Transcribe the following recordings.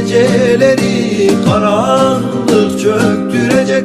geceleri karanlık çöktürecek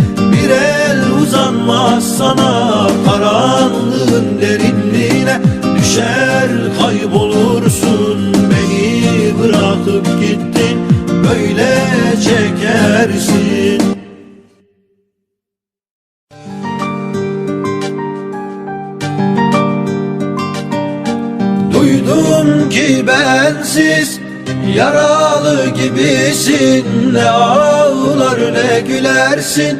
el uzanmaz sana karanlığın derinliğine. Düşer kaybolursun beni bırakıp gittin böyle çekersin. Duydum ki bensiz Yaralı gibisin Ne ağlar ne gülersin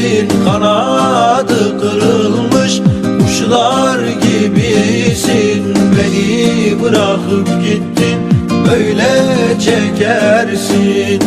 Böyle çekersin